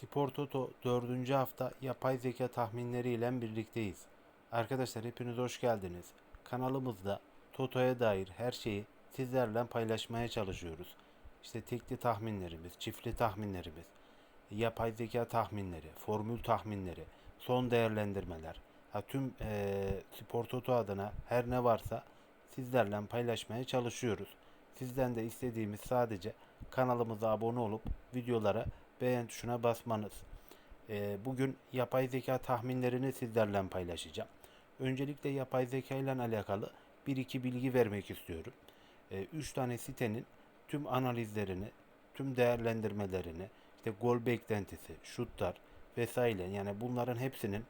Spor Toto 4. hafta yapay zeka tahminleriyle birlikteyiz. Arkadaşlar hepiniz hoş geldiniz. Kanalımızda Toto'ya dair her şeyi sizlerle paylaşmaya çalışıyoruz. İşte tekli tahminlerimiz, çiftli tahminlerimiz, yapay zeka tahminleri, formül tahminleri, son değerlendirmeler. Ha, tüm eee Spor Toto adına her ne varsa sizlerle paylaşmaya çalışıyoruz. Sizden de istediğimiz sadece kanalımıza abone olup videolara beğen tuşuna basmanız. Ee, bugün yapay zeka tahminlerini sizlerle paylaşacağım. Öncelikle yapay zeka ile alakalı bir iki bilgi vermek istiyorum. 3 tane sitenin tüm analizlerini, tüm değerlendirmelerini, işte gol beklentisi, şutlar vesaire yani bunların hepsinin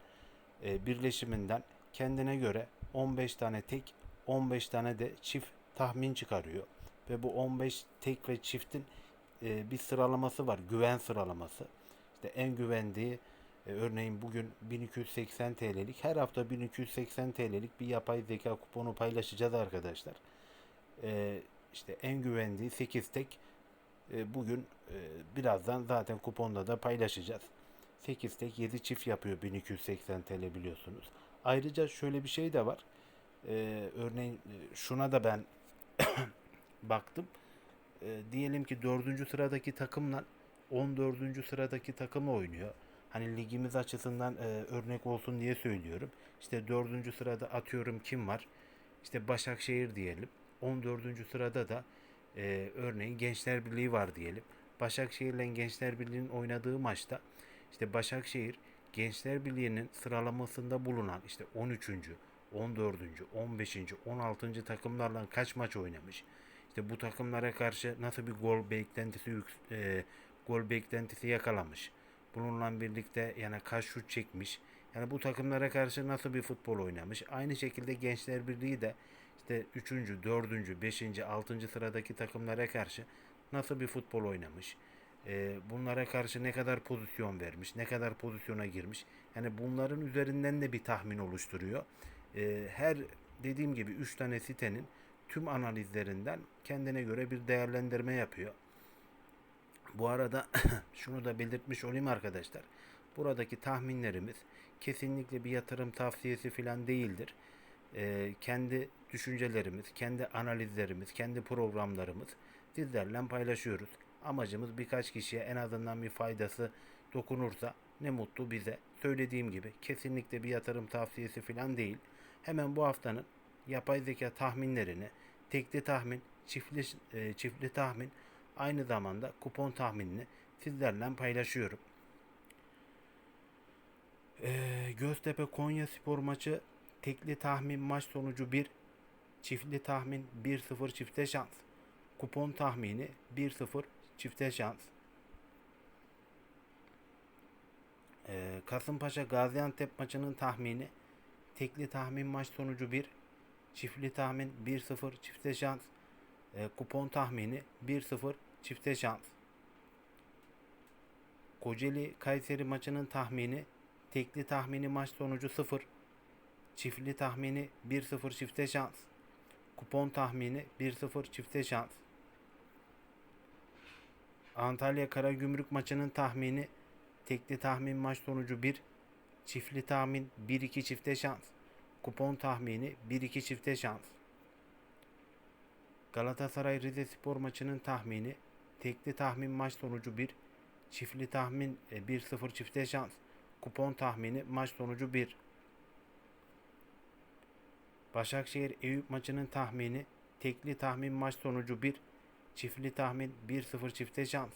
e, birleşiminden kendine göre 15 tane tek, 15 tane de çift tahmin çıkarıyor. Ve bu 15 tek ve çiftin e, bir sıralaması var. Güven sıralaması. İşte en güvendiği e, örneğin bugün 1280 TL'lik her hafta 1280 TL'lik bir yapay zeka kuponu paylaşacağız arkadaşlar. E, işte en güvendiği 8 tek e, bugün e, birazdan zaten kuponda da paylaşacağız. 8 tek 7 çift yapıyor 1280 TL biliyorsunuz. Ayrıca şöyle bir şey de var. E, örneğin e, şuna da ben baktım. E, diyelim ki 4. sıradaki takımla 14. sıradaki takım oynuyor. Hani ligimiz açısından e, örnek olsun diye söylüyorum. İşte 4. sırada atıyorum kim var? İşte Başakşehir diyelim. 14. sırada da e, örneğin Gençler Birliği var diyelim. Başakşehir ile Gençler Birliği'nin oynadığı maçta işte Başakşehir Gençler Birliği'nin sıralamasında bulunan işte 13. 14. 15. 16. takımlarla kaç maç oynamış? İşte bu takımlara karşı nasıl bir gol beklentisi e, gol beklentisi yakalamış. Bununla birlikte yani kaç şut çekmiş. Yani bu takımlara karşı nasıl bir futbol oynamış. Aynı şekilde Gençler Birliği de işte 3. 4. 5. 6. sıradaki takımlara karşı nasıl bir futbol oynamış. E, bunlara karşı ne kadar pozisyon vermiş, ne kadar pozisyona girmiş. Yani bunların üzerinden de bir tahmin oluşturuyor. E, her dediğim gibi 3 tane sitenin tüm analizlerinden kendine göre bir değerlendirme yapıyor. Bu arada şunu da belirtmiş olayım arkadaşlar. Buradaki tahminlerimiz kesinlikle bir yatırım tavsiyesi falan değildir. Ee, kendi düşüncelerimiz, kendi analizlerimiz, kendi programlarımız sizlerle paylaşıyoruz. Amacımız birkaç kişiye en azından bir faydası dokunursa ne mutlu bize. Söylediğim gibi kesinlikle bir yatırım tavsiyesi falan değil. Hemen bu haftanın yapay zeka tahminlerini, tekli tahmin, çiftli, e, çiftli tahmin, aynı zamanda kupon tahminini sizlerle paylaşıyorum. Ee, Göztepe Konya Spor maçı tekli tahmin maç sonucu 1, çiftli tahmin 1-0 çifte şans. Kupon tahmini 1-0 çifte şans. Ee, Kasımpaşa Gaziantep maçının tahmini tekli tahmin maç sonucu 1, çiftli tahmin 1-0 çifte şans. Ee, kupon tahmini 1-0 çifte şans. Kocaeli Kayseri maçının tahmini tekli tahmini maç sonucu 0, çiftli tahmini 1-0 çifte şans. Kupon tahmini 1-0 çifte şans. Antalya Karagümrük maçının tahmini tekli tahmin maç sonucu 1, çiftli tahmin 1-2 çifte şans. Kupon tahmini 1-2 çifte şans. Galatasaray Rize Spor maçının tahmini tekli tahmin maç sonucu 1, çiftli tahmin e, 1-0 çifte şans. Kupon tahmini maç sonucu 1. Başakşehir Eyüp maçının tahmini tekli tahmin maç sonucu 1, çiftli tahmin 1-0 çifte şans.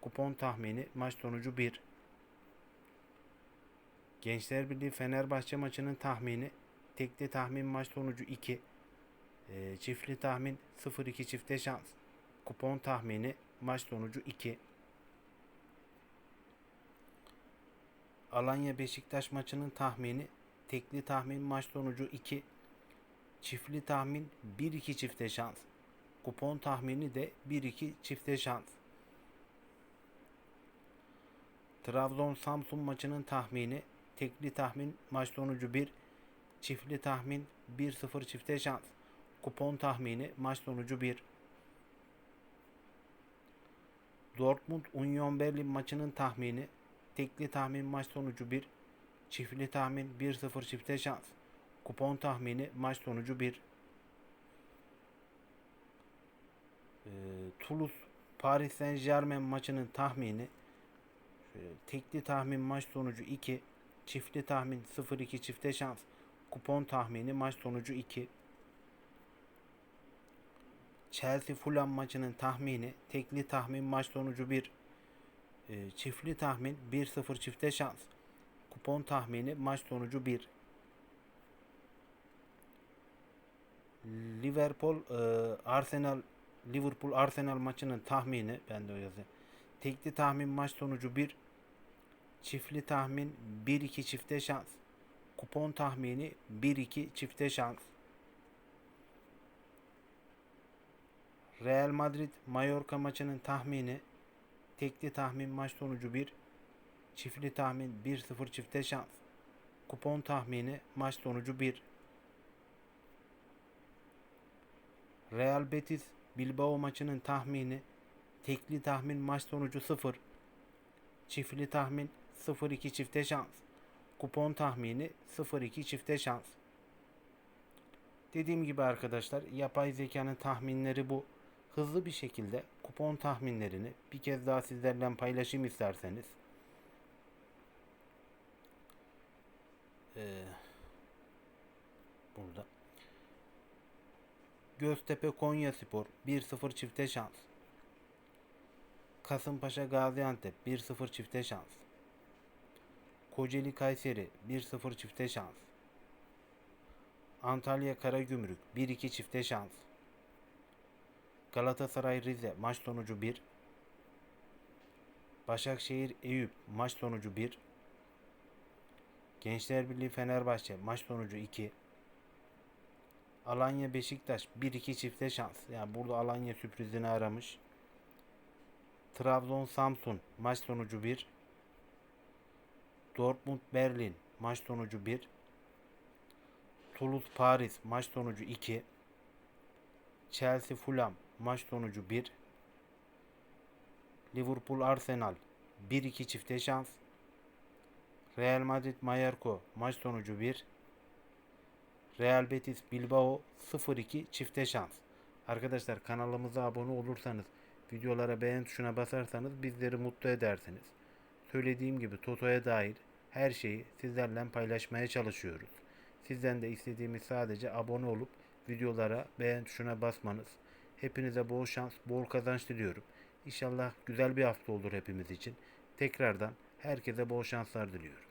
Kupon tahmini maç sonucu 1. Gençler Birliği Fenerbahçe maçının tahmini tekli tahmin maç sonucu 2, e, çiftli tahmin 0-2 çifte şans. Kupon tahmini maç sonucu 2. Alanya Beşiktaş maçının tahmini tekli tahmin maç sonucu 2, çiftli tahmin 1-2 çifte şans. Kupon tahmini de 1-2 çifte şans. Trabzon Samsun maçının tahmini tekli tahmin maç sonucu 1, çiftli tahmin 1-0 çifte şans. Kupon tahmini maç sonucu 1. Dortmund Union Berlin maçının tahmini tekli tahmin maç sonucu 1, çiftli tahmin 1-0 çifte şans, kupon tahmini maç sonucu 1. Ee, Toulouse Paris Saint Germain maçının tahmini şöyle, tekli tahmin maç sonucu 2, çiftli tahmin 0-2 çifte şans, kupon tahmini maç sonucu 2. Chelsea Fulham maçının tahmini tekli tahmin maç sonucu 1, e, çiftli tahmin 1-0 çifte şans, kupon tahmini maç sonucu 1. Liverpool e, Arsenal Liverpool Arsenal maçının tahmini ben de o yazayım. Tekli tahmin maç sonucu 1. Çiftli tahmin 1-2 çifte şans. Kupon tahmini 1-2 çifte şans. Real Madrid Mallorca maçının tahmini tekli tahmin maç sonucu 1. Çiftli tahmin 1-0 çifte şans. Kupon tahmini maç sonucu 1. Real Betis Bilbao maçının tahmini tekli tahmin maç sonucu 0. Çiftli tahmin 0-2 çifte şans. Kupon tahmini 0-2 çifte şans. Dediğim gibi arkadaşlar yapay zekanın tahminleri bu. Hızlı bir şekilde kupon tahminlerini bir kez daha sizlerle paylaşayım isterseniz. Ee, burada. Göztepe Konya Spor 1-0 çifte şans. Kasımpaşa Gaziantep 1-0 çifte şans. Kocaeli Kayseri 1-0 çifte şans. Antalya Karagümrük 1-2 çifte şans. Galatasaray Rize maç sonucu 1. Başakşehir Eyüp maç sonucu 1. Gençler Birliği Fenerbahçe maç sonucu 2. Alanya Beşiktaş 1-2 çifte şans. Yani burada Alanya sürprizini aramış. Trabzon Samsun maç sonucu 1. Dortmund Berlin maç sonucu 1. Toulouse Paris maç sonucu 2. Chelsea Fulham maç sonucu 1. Liverpool Arsenal 1-2 çifte şans. Real Madrid Mallorca maç sonucu 1. Real Betis Bilbao 0-2 çifte şans. Arkadaşlar kanalımıza abone olursanız, videolara beğen tuşuna basarsanız bizleri mutlu edersiniz. Söylediğim gibi Toto'ya dair her şeyi sizlerle paylaşmaya çalışıyoruz. Sizden de istediğimiz sadece abone olup videolara beğen tuşuna basmanız. Hepinize bol şans, bol kazanç diliyorum. İnşallah güzel bir hafta olur hepimiz için. Tekrardan herkese bol şanslar diliyorum.